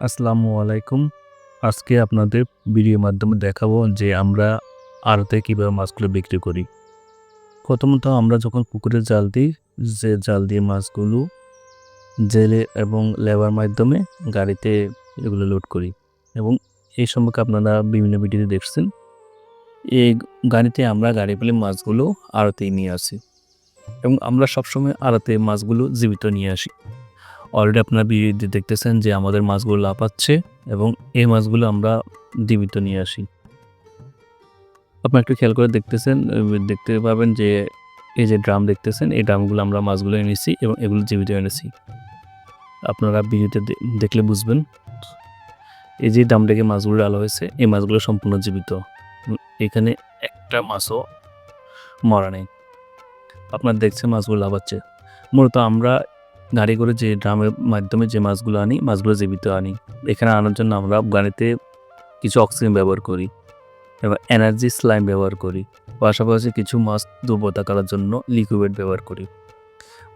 আসসালামু আলাইকুম। আজকে আপনাদের ভিডিওর মাধ্যমে দেখাবো যে আমরা আড়তে কীভাবে মাছগুলো বিক্রি করি। প্রথমত আমরা যখন পুকুরে জাল দিই, যে জাল দিয়ে মাছগুলো জেলে এবং লেবার মাধ্যমে গাড়িতে এগুলো লোড করি এবং এই সম্পর্কে আপনারা বিভিন্ন ভিডিওতে দেখছেন। এই গাড়িতে আমরা গাড়ি পেলে মাছগুলো আড়তেই নিয়ে আসি এবং আমরা সবসময় আড়তে মাছগুলো জীবিত নিয়ে আসি। অলরেডি আপনারা ভিডিওতে দেখতেছেন যে আমাদের মাছগুলো লাফাচ্ছে এবং এই মাছগুলো আমরা জীবিত নিয়ে আসি। আপনারা একটু খেয়াল করে দেখতেছেন, দেখতে পাবেন যে এই যে ড্রাম দেখতেছেন, এই ড্রামগুলো আমরা মাছগুলো এনেছি এবং এগুলো জীবিত এনেছি। আপনারা ভিডিওতে দেখলে বুঝবেন এই যে ড্রাম থেকে মাছগুলো ডালা হয়েছে, এই মাছগুলো সম্পূর্ণ জীবিত। এখানে একটা মাছও মরা নেই। আপনারা দেখছেন মাছগুলো লাফাচ্ছে। মূলত আমরা গাড়ি করে যে ড্রামের মাধ্যমে যে মাছগুলো আনি, মাছগুলো জীবিত আনি। এখানে আনার জন্য আমরা গাড়িতে কিছু অক্সিজেন ব্যবহার করি এবং এনার্জি স্লাইম ব্যবহার করি। পাশাপাশি কিছু মাছ দুর্বলতা করার জন্য লিকুইড ব্যবহার করি।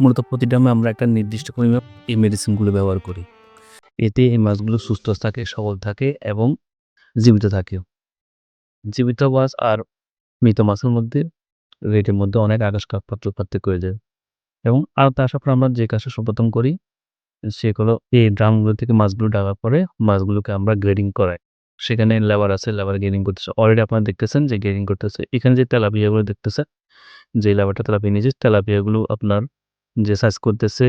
মূলত প্রতি ড্রামে আমরা একটা নির্দিষ্ট পরিমাণ এই মেডিসিনগুলো ব্যবহার করি। এতে এই মাছগুলো সুস্থ থাকে, সবল থাকে এবং জীবিত থাকে। জীবিত মাছ আর মৃত মাছের মধ্যে রেটের মধ্যে অনেক আকাশ পাত্র পার্থক্য হয়ে যায়। এবং আর তার সাথে আমরা যে কাজটা সর্বপ্রথম করি, সে সেগুলো এই ড্রামগুলো থেকে মাছগুলো ডাকার পরে মাছগুলোকে আমরা গ্রেডিং করাই। সেখানে লেবার আছে লেবার গ্রেডিং করতেছে। অলরেডি আপনারা দেখতেছেন যে গ্রেডিং করতেছে। এখানে যে তেলাপিয়াগুলো দেখতেছে যে লেবারটা তেলাপিয়া নিয়েছে তেলাপিয়াগুলো আপনার যে সাইজ করতেছে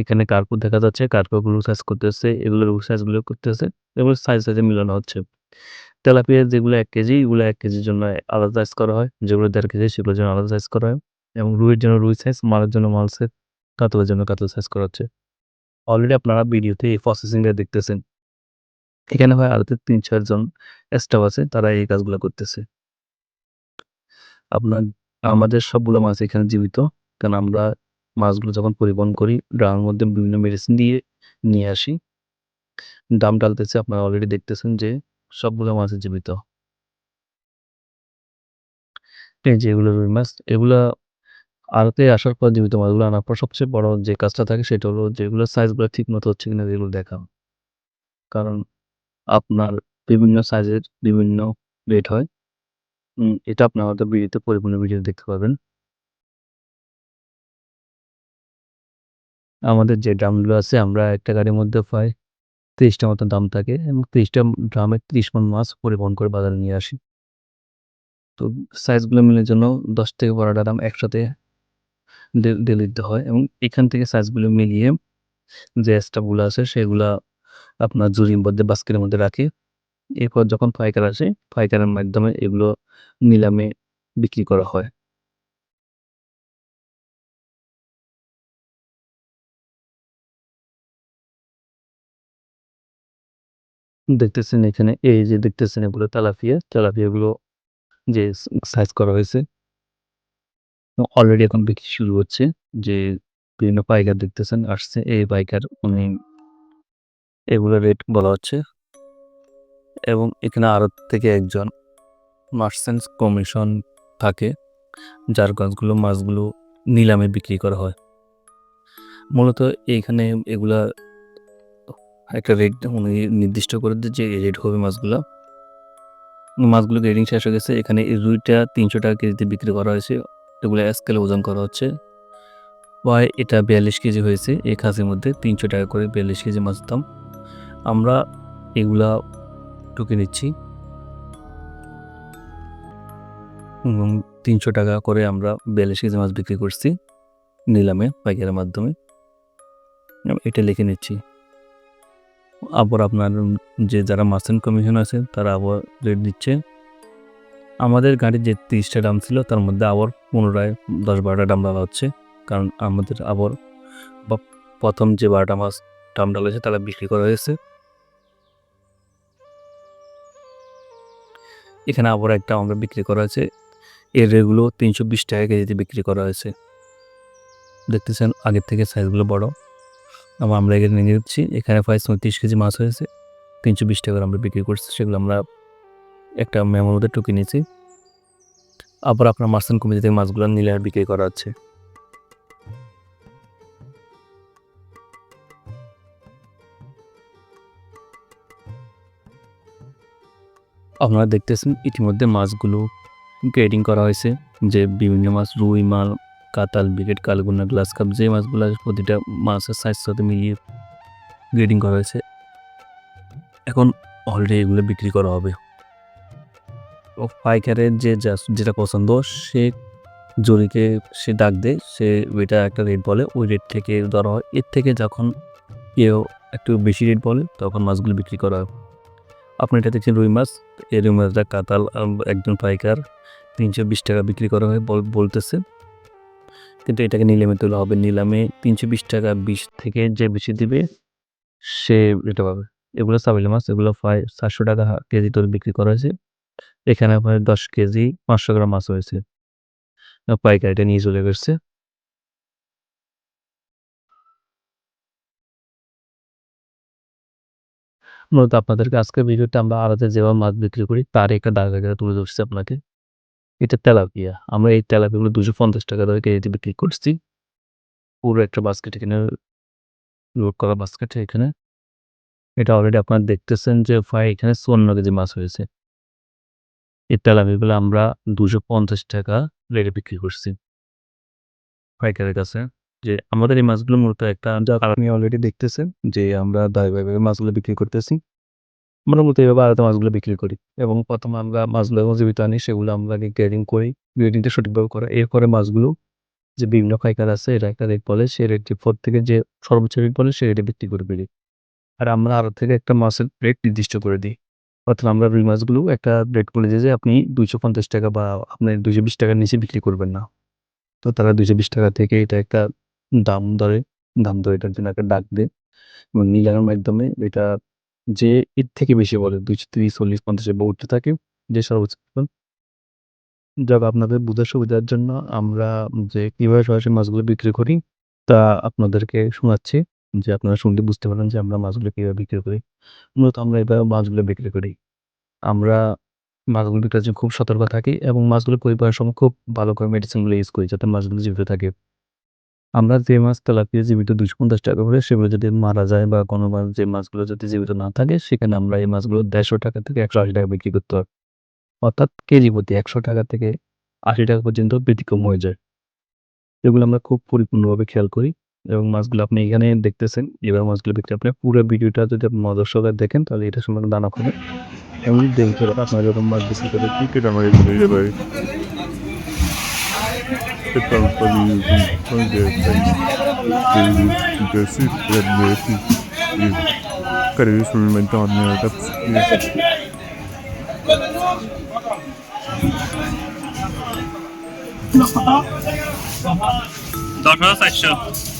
এখানে কার্পু দেখা যাচ্ছে কার্পুগুলো সাইজ করতেছে, এগুলোর সাইজগুলো করতেছে, এগুলো সাইজ সাইজে মিলানো হচ্ছে। তেলাপিয়া যেগুলো এক কেজি, এগুলো এক কেজির জন্য আলাদা সাইজ করা হয়। যেগুলো দেড় কেজি, সেগুলোর জন্য আলাদা সাইজ করা হয়। এবং রুইয়ের জন্য রুই সাইজ মালের জন্য মাল সাইজ কাতলের জন্য কাতল সাইজ করা হচ্ছে অলরেডি আপনারা ভিডিওতে এই প্রসেসিংটা দেখতেছেন। এখানে হয় আরতে তিন চারজন স্টাফ আছে, তারা এই কাজগুলো করতেছে। আপনার, আমাদের সবগুলো মাছ এখানে জীবিত, কারণ আমরা মাছগুলো যখন পরিবহন করি ড্রামের মধ্যে বিভিন্ন মেডিসিন দিয়ে নিয়ে আসি। দাম ডালতেছে আপনারা অলরেডি দেখতেছেন যে সবগুলো মাছ জীবিত। এই যে এগুলো রুই মাছ, এগুলা আড়তে আসার পর জীবিত মাছগুলো আনার পর সবচেয়ে বড় যে কাজটা থাকে সেটা হলো যেগুলো সাইজগুলো ঠিক মতো হচ্ছে কিনা যেগুলো দেখা কারণ আপনার বিভিন্ন সাইজের বিভিন্ন রেট হয়। এটা আপনার হয়তো ভিডিওতে পরিপূর্ণ ভিডিও দেখতে পাবেন আমাদের যে ড্রামগুলো আছে, আমরা একটা গাড়ির মধ্যে পাই তিরিশটা মতো দাম থাকে এবং তিরিশটা ড্রামের তিরিশ মন মাছ পরিবহন করে বাজারে নিয়ে আসি। তো সাইজগুলো মিলের জন্য দশ থেকে বারোটা দাম একসাথে ডেলে দিতে হয় এবং এখান থেকে সাইজগুলো মিলিয়ে যে স্টাফগুলো আছে সেগুলা আপনার জুরির মধ্যে বাস্কেটের মধ্যে রাখি। এরপর যখন পাইকার আসে পাইকারের মাধ্যমে এগুলো নিলামে বিক্রি করা হয়। দেখতেছেন এখানে, এই যে দেখতেছেন এগুলো তেলাপিয়া, তেলাপিয়াগুলো যে সাইজ করা হয়েছে। অলরেডি এখন বিক্রি শুরু হচ্ছে যে বিভিন্ন পাইকার দেখতেছেন, আসছে এই পাইকার উনি এগুলো রেট বলা হচ্ছে। এবং এখানে আড়ত থেকে একজন মার্চেন্টস কমিশন থাকে, যার গাছগুলো মাছগুলো নিলামে বিক্রি করা হয়। মূলত এইখানে এগুলা একটা রেট উনি নির্দিষ্ট করে দেয় যে রেট হবে মাছগুলো। মাছগুলো গ্রেডিং শেষ হয়ে গেছে, এখানে এই রুইটা তিনশো টাকা কেজিতে বিক্রি করা হয়েছে। এগুলো স্কেলে ওজন করা হচ্ছে। প্রায় এটা বিয়াল্লিশ কেজি হয়েছে, এই খাসির মধ্যে তিনশো টাকা করে বিয়াল্লিশ কেজি মাছ দাম। আমরা এগুলা টুকে নিচ্ছি। এবং তিনশো টাকা করে আমরা বিয়াল্লিশ কেজি মাছ বিক্রি করছি নিলামে, পাইকারের মাধ্যমে। এটা লিখে নিচ্ছি। আবার আপনার যে যারা মার্চেন্ট কমিশন আছে, তারা আবার রেট দিচ্ছে। আমাদের গাড়ির যে তিরিশটা দাম ছিল, তার মধ্যে আবার পুনরায় দশ বারোটা দাম ডালা হচ্ছে। কারণ আমাদের আবার প্রথম যে বারোটা মাছ দাম ডালা হয়েছে, তারা বিক্রি করা হয়েছে। এখানে আবার একটা আমরা বিক্রি করা হয়েছে। এর রেগুলো তিনশো বিশ টাকা কেজিতে বিক্রি করা হয়েছে। দেখতেছেন, আগের থেকে সাইজগুলো বড়। এবং আমরা এখানে নিয়ে নিচ্ছি এখানে প্রায় চৌত্রিশ কেজি মাছ হয়েছে। তিনশো বিশ টাকা আমরা বিক্রি করছি। সেগুলো আমরা একটা মেমোর মধ্যে টুকে নিয়েছি। আবার আপনার মার্সেন্ট কমিটি থেকে মাছগুলো নিলে আর বিক্রি করা হচ্ছে। আপনারা দেখতেছেন ইতিমধ্যে মাছগুলো গ্রেডিং করা হয়েছে, যে বিভিন্ন মাছ, রুই মাল কাতাল বিকেট, কালগুনা, গ্লাস কাপ, যে মাছগুলো প্রতিটা মাছের সাইজ সাথে মিলিয়ে গ্রেডিং করা হয়েছে। এখন অলরেডি এগুলো বিক্রি করা হবে। পাইকারের যে যেটা পছন্দ, সে জরিকে সে ডাক দেয়। সে ওইটা একটা রেট বলে। ওই রেট থেকে ধরা হয়। এর থেকে যখন কেউ একটু বেশি রেট বলে, তখন মাছগুলো বিক্রি করা হয়। আপনি এটা দেখছেন রুই মাছ। এই রুই মাছটা কাতাল একজন পাইকার তিনশো বিশ টাকা বিক্রি করা হয় বল- বলতেছে। কিন্তু এটাকে নিলামে তোলা হবে। নিলামে তিনশো বিশ টাকা বিশ থেকে যে বেশি দিবে, সে এটা পাবে। এগুলো সাবিলা মাছ। এগুলো প্রায় চারশো টাকা কেজি তোলে বিক্রি করা হয়েছে। এখানে প্রায় দশ কেজি পাঁচশো গ্রাম মাছ হয়েছে। পাইকার এটা নিয়ে চলে গেছে। মূলত আপনাদেরকে আজকের ভিডিওতে আমরা আলাদা যেভাবে মাছ বিক্রি করি তার একটা দাগ আগে তুলে ধরছি আপনাকে। এটা তেলাপিয়া। আমরা এই তেলাপিয়াগুলো দুশো পঞ্চাশ টাকা ধরে কেজিতে বিক্রি করছি। পুরো একটা বাস্কেট এখানে লোড করা বাস্কেট এখানে। এটা অলরেডি আপনারা দেখতেছেন যে প্রায় এখানে চুয়ান্ন কেজি মাছ হয়েছে। এই তেলাপিয়াগুলো আমরা দুশো পঞ্চাশ টাকা রেটে বিক্রি করছি। পাইকারের কাছে যে আমাদের এই মাছগুলো মূলত একটা আপনি অলরেডি দেখতেছেন যে আমরা দায়ভাবে মাছগুলো বিক্রি করতেছি আমরা মূলত এইভাবে আলাদা মাছগুলো বিক্রি করি এবং প্রথমে আমরা মাছগুলো যখন জীবিত আনি সেগুলো আমরা আগে গ্রেডিং করি গ্রেডিংটা সঠিকভাবে করা এরপরে মাছগুলো যে বিভিন্ন পাইকার আছে এটা একটা রেট বলে সেই রেটটি ফোর থেকে যে সর্বোচ্চ রেট বলে সেই রেটে বিক্রি করে দিই আর আমরা আরও থেকে একটা মাছের রেট নির্দিষ্ট করে দিই। অর্থাৎ আমরা রুই মাছগুলো একটা রেট দিই যে আপনি দুইশো পঞ্চাশ টাকা বা আপনি দুইশো বিশ টাকার নিচে বিক্রি করবেন না। তো তারা দুইশো বিশ টাকা থেকে এটা একটা দাম ধরে দাম ধরে এটার জন্য একটা ডাক দেয়। এবং নিলামের মাধ্যমে এটা যে এর থেকে বেশি বলে, দুইশো তিরিশ, চল্লিশ, পঞ্চাশে বা থাকে, যে সর্বোচ্চ যাক, আপনাদের বোঝার সুবিধার জন্য আমরা যে কীভাবে সরাসরি মাছগুলো বিক্রি করি তা আপনাদেরকে শোনাচ্ছি। যে আপনারা শুনলে বুঝতে পারেন যে আমরা মাছগুলো কীভাবে বিক্রি করি। মূলত আমরা এভাবে মাছগুলো বিক্রি করি। আমরা মাছগুলো বিক্রির জন্য খুব সতর্ক থাকি এবং মাছগুলো পরিবারের সময় খুব ভালো করে মেডিসিনগুলো ইউজ করি যাতে মাছগুলো জীবিত থাকে। আমরা যে মাছ তেলাপিয়া জীবিত দুশো পঞ্চাশ টাকা করে সেগুলো যদি মারা যায় বা কোনো মাছ, যে মাছগুলো যদি জীবিত না থাকে সেখানে আমরা এই মাছগুলো দেড়শো টাকা থেকে একশো আশি টাকা বিক্রি করতে হবে অর্থাৎ কেজি প্রতি একশো টাকা থেকে আশি টাকা পর্যন্ত ব্যতিক্রম হয়ে যায়। এগুলো আমরা খুব পরিপূর্ণভাবে খেয়াল করি। এবং মাছগুলো আপনি এখানে দেখতেছেন এবার মাছগুলো দেখতে আপনি পুরো ভিডিওটা যদি আপনি মজার দেখেন তাহলে এটা সম্পর্কে দানা হবে এমনি দেখতে পারেন আপনার যখন মাছ বিক্রি করে buy? It's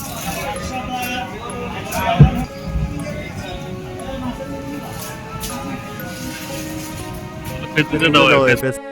Petro no, no,